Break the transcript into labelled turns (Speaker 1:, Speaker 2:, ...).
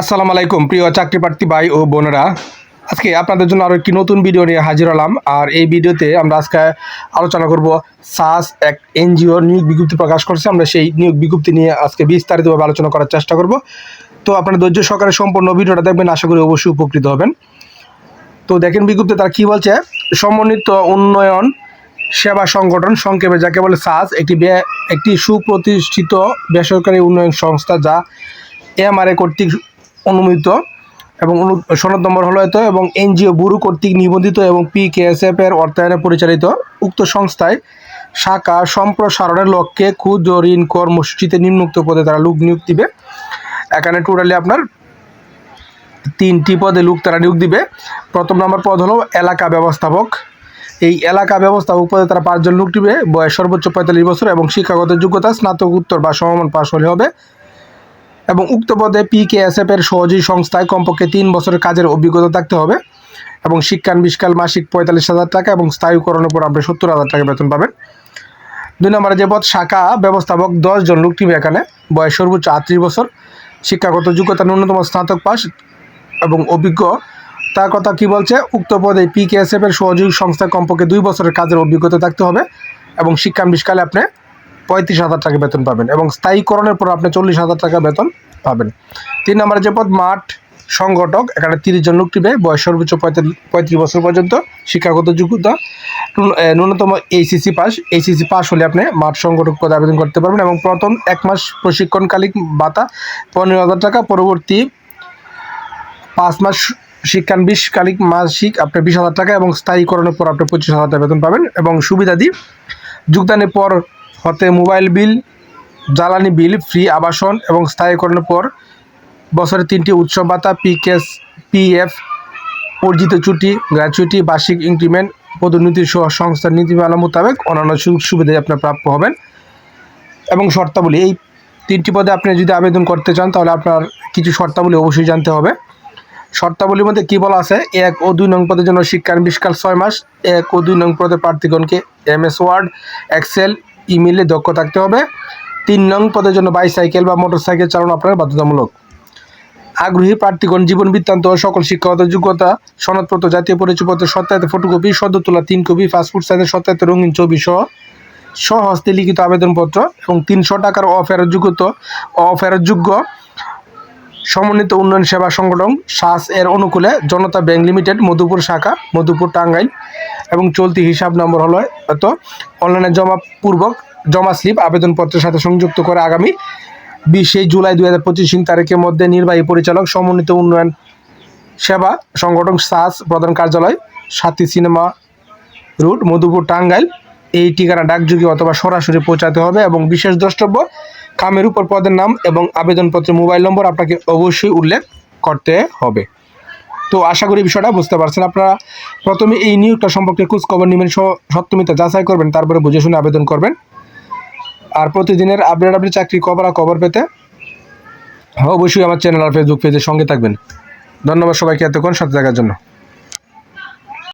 Speaker 1: আসসালামু আলাইকুম, প্রিয় চাকরি প্রার্থী ভাই ও বোনেরা। আজকে আপনাদের জন্য আরও একটি নতুন ভিডিও নিয়ে হাজির হলাম। আর এই ভিডিওতে আমরা আজকে আলোচনা করব সাস এক এনজিও নিয়োগ বিজ্ঞপ্তি প্রকাশ করছে। আমরা সেই নিয়োগ বিজ্ঞপ্তি নিয়ে আজকে বিস্তারিতভাবে আলোচনা করার চেষ্টা করব। তো আপনারা ধৈর্য সহকারে সম্পূর্ণ ভিডিওটা দেখবেন, আশা করি অবশ্যই উপকৃত হবেন। তো দেখেন বিজ্ঞপ্তি তারা কী বলছে? সমন্বিত উন্নয়ন সেবা সংগঠন, সংক্ষেপে যাকে বলে সাস একটি একটি সুপ্রতিষ্ঠিত বেসরকারি উন্নয়ন সংস্থা যা এমআরএ কর্তৃক অনুমোদিত এবং সনদ নম্বর হলো এত এবং এনজিও ব্যুরো কর্তৃক নিবন্ধিত এবং পিকেএসএফ এর অর্থায়নে পরিচালিত উক্ত সংস্থায় শাখা সম্প্রসারণের লক্ষ্যে ক্ষুদ্র ঋণ কর্মসূচিতে নিম্নোক্ত পদে তারা লোক নিয়োগ দিবে। এখানে টোটালি আপনার তিনটি পদে লোক তারা নিয়োগ দিবে। প্রথম নম্বর পদ হলো এলাকা ব্যবস্থাপক। এই এলাকা ব্যবস্থাপক পদে তারা পাঁচজন লোক দিবে। বয়স সর্বোচ্চ পঁয়তাল্লিশ বছর এবং শিক্ষাগত যোগ্যতা স্নাতক উত্তর বা সমমান পাশ হলে হবে। এবং উক্ত পদে পিকেএসএফ এর সহযোগী সংস্থায় কমপক্ষে তিন বছরের কাজের অভিজ্ঞতা থাকতে হবে এবং শিক্ষান বিশকাল মাসিক পঁয়তাল্লিশ হাজার টাকা এবং স্থায়ীকরণের উপর আপনি সত্তর হাজার টাকা বেতন পাবেন। দুই নম্বরে যে পদ, শাখা ব্যবস্থাপক, দশ জন লোক টিম এখানে। বয়স সর্বোচ্চ আটত্রিশ বছর। শিক্ষাগত যোগ্যতা ন্যূনতম স্নাতক পাস এবং অভিজ্ঞ। তার কথা কি বলছে? উক্ত পদে পিকেএসএফ এর সহযোগী সংস্থায় কমপক্ষে দুই বছরের কাজের অভিজ্ঞতা থাকতে হবে এবং শিক্ষান বিশকালে আপনি পঁয়ত্রিশ হাজার টাকা বেতন পাবেন এবং স্থায়ীকরণের পর আপনি চল্লিশ হাজার টাকা বেতন পাবেন। তিন নম্বরে যে পদ, মাঠ সংগঠক, এখানে তিরিশ জন লোক টিবে বয়স সর্বোচ্চ পঁয়ত্রিশ বছর পর্যন্ত শিক্ষাগত যোগ্যতা। ন্যূনতম এইসিসি পাস এইসিসি পাস হলে আপনি মাঠ সংগঠক পদে আবেদন করতে পারবেন এবং প্রথম এক মাস প্রশিক্ষণকালীন ভাতা পনেরো হাজার টাকা, পরবর্তী পাঁচ মাস শিক্ষান বিশকালিক মাসিক আপনি বিশ হাজার টাকা এবং স্থায়ীকরণের পর আপনি পঁচিশ হাজার টাকা বেতন পাবেন এবং সুবিধাদি যোগদানের পর হতে মোবাইল বিল, জ্বালানি বিল, ফ্রি আবাসন এবং স্থায়ীকরণের পর বছরে তিনটি উৎসব ভাতা পিকেস পিএফ, অর্জিত ছুটি, গ্র্যাচুইটি, বার্ষিক ইনক্রিমেন্ট, পদোন্নতি সহ সংস্থার নীতিমালা মোতাবেক অন্যান্য সুযোগ সুবিধায় আপনার প্রাপ্য হবেন। এবং শর্তাবলী, এই তিনটি পদে আপনি যদি আবেদন করতে চান, তাহলে আপনার কিছু শর্তাবলী অবশ্যই জানতে হবে। শর্তাবলীর মধ্যে কী বলা আছে? এক ও দুই নং পদের জন্য শিক্ষার বিশকাল ছয় মাস, এক ও দুই নং পদে প্রার্থীগণকে এম এস ওয়ার্ড, এক্সেল ইমেলে দক্ষ থাকতে হবে। তিন নং পদের জন্য বাইসাইকেল বা মোটরসাইকেল চালানো আপনার বাধ্যতামূলক। আগ্রহী প্রার্থীগণ, জীবন বৃত্তান্ত, সকল শিক্ষাগত যোগ্যতা, সনদপত্র, জাতীয় পরিচয়পত্র, সত্যায়িত ফটোকপি সদ্য তোলা তিন কপি পাসপোর্ট সাইজের সত্যায়িত রঙিন ছবি সহ সহস্তে লিখিত আবেদনপত্র এবং তিনশো টাকার অফেরত যোগ্যত অফেরতযোগ্য সমন্বিত উন্নয়ন সেবা সংগঠন সাস এর অনুকূলে জনতা ব্যাংক লিমিটেড, মধুপুর শাখা, মধুপুর টাঙ্গাইল এবং চলতি হিসাব নম্বর হলো এত অনলাইনে জমা পূর্বক জমা স্লিপ আবেদনপত্রের সাথে সংযুক্ত করে আগামী বিশে জুলাই দুই হাজার পঁচিশ তারিখের মধ্যে নির্বাহী পরিচালক সমন্বিত উন্নয়ন সেবা সংগঠন সাস প্রধান কার্যালয়, সাথী সিনেমা রুট মধুপুর টাঙ্গাইল, এই ঠিকানা ডাকযোগে অথবা সরাসরি পৌঁছাতে হবে এবং বিশেষ দ্রষ্টব্য কামের উপর পদের নাম এবং আবেদনপত্রের মোবাইল নম্বর আপনাকে অবশ্যই উল্লেখ করতে হবে। তো আশা করি বিষয়টা বুঝতে পারছেন আপনারা। প্রথমে এই নিয়োগটা সম্পর্কে খোঁজ খবর নেবেন সত্যমিতা যাচাই করবেন, তারপরে বুঝে শুনে আবেদন করবেন। আর প্রতিদিনের আপডেট আপনি চাকরি আর খবর পেতে অবশ্যই আমার চ্যানেল আর ফেসবুক পেজের সঙ্গে থাকবেন। ধন্যবাদ সবাইকে এতক্ষণ সাথে থাকার জন্য।